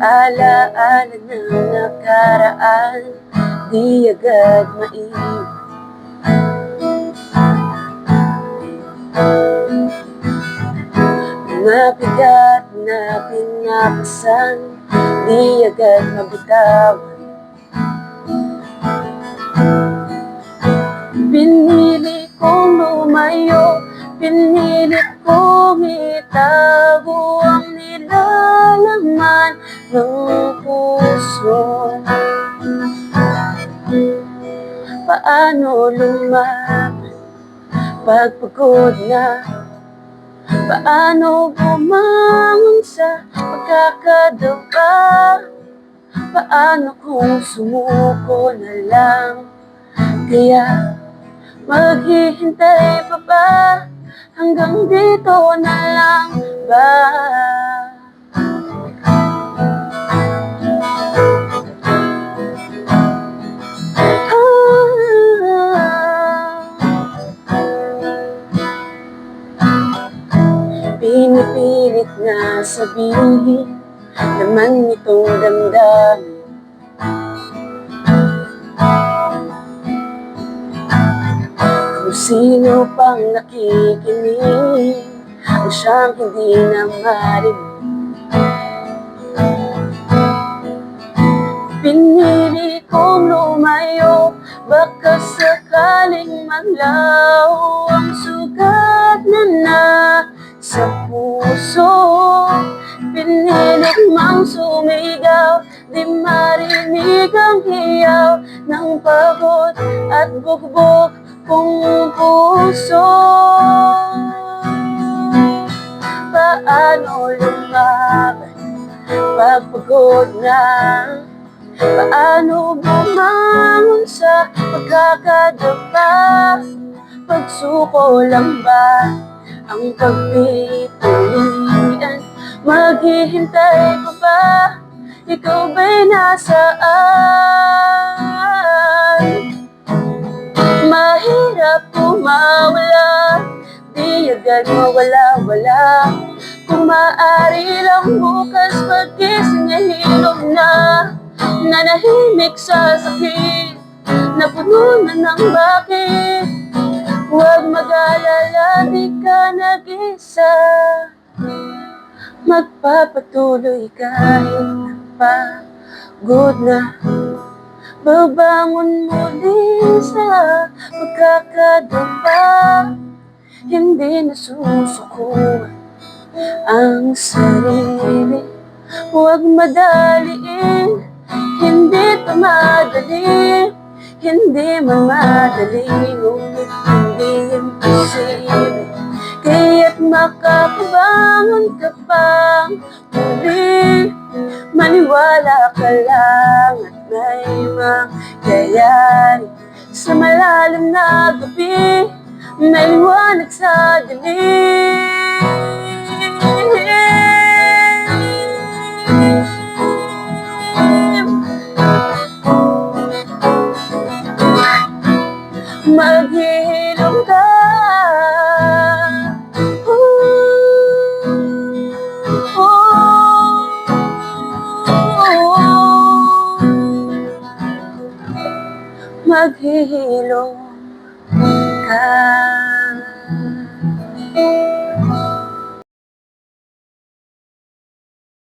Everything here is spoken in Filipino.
alaala ng nakaraan Di agad maiwan Mga bigat na pinapasan Di agad mabitawan. Pinili kong lumayo Pinilit kong itago Ang nilalaman ng puso. Paano lumaban Pagpagod na? Paano bumangon sa pagkakadapa? Paano kung sumuko na lang? Kaya maghihintay pa ba? Hanggang dito na lang ba na sabihin Naman itong damdamin. Kung sino pang nakikinig Ang siyang hindi na marinig. Pinili kong lumayo Baka sakaling maglaho Mang sumigaw Di marinig ang hiyaw Ng pagod at bugbog kong puso. Paano lumaban Pagpagod na? Paano bumangon sa pagkakadapa? Pagsuko lang ba ang pagpipilian Maghihintay pa ba? Ikaw ba'y nasaan? Mahirap kumawala Di agad mawala-wala. Kung maaari lang bukas Pagkising ay hilom na. Nanahimik sa sakit Na puno na ng bakit. Huwag mag-alala, di ka nag-isa Magpapatuloy kahit napagod na Babangon muli sa pagkakadapa. Hindi nasusukuan ang sarili. Huwag madaliin, hindi ito madali. Hindi man madali, ngunit hindi imposible Kaya't makapabangon ka pang muli Maniwala ka lang at may mangyayari Sa malalim na gabi, may liwanag sa dilim. Maghihilom maghilom ka